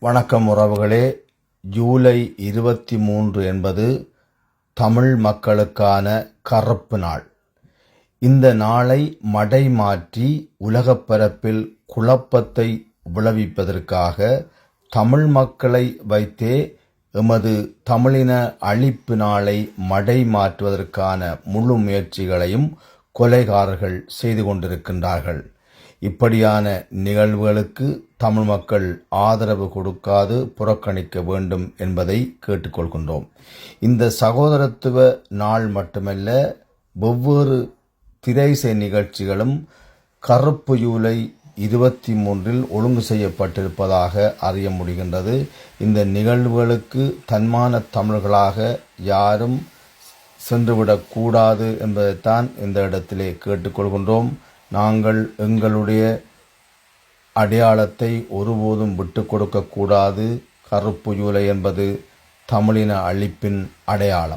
வணக்கம் உறவுகளே. ஜூலை இருபத்தி மூன்று என்பது தமிழ் மக்களுக்கான கறுப்பு நாள். இந்த நாளை மடை மாற்றி உலகப்பரப்பில் குழப்பத்தை விளைவிப்பதற்காக தமிழ் மக்களை வைத்தே எமது தமிழின அழிப்பு நாளை மடை மாற்றுவதற்கான முழு முயற்சிகளையும் கொலைகாரர்கள் செய்து கொண்டிருக்கின்றார்கள். இப்படியான நிகழ்வுகளுக்கு தமிழ் மக்கள் ஆதரவு கொடுக்காது புறக்கணிக்க வேண்டும் என்பதை கேட்டுக்கொள்கின்றோம். இந்த சகோதரத்துவ நாள் மட்டுமல்ல ஒவ்வொரு திரைசை நிகழ்ச்சிகளும் கருப்பு ஜூலை இருபத்தி மூன்றில் ஒழுங்கு செய்யப்பட்டிருப்பதாக அறிய முடிகின்றது. இந்த நிகழ்வுகளுக்கு தன்மான தமிழர்களாக யாரும் சென்றுவிடக்கூடாது என்பதைத்தான் இந்த இடத்திலே கேட்டுக்கொள்கின்றோம். நாங்கள் எங்களுடைய அடையாளத்தை ஒருபோதும் விட்டு கொடுக்கக்கூடாது கருப்பு ஜூலை என்பது தமிழின அழிப்பின் அடையாளம்.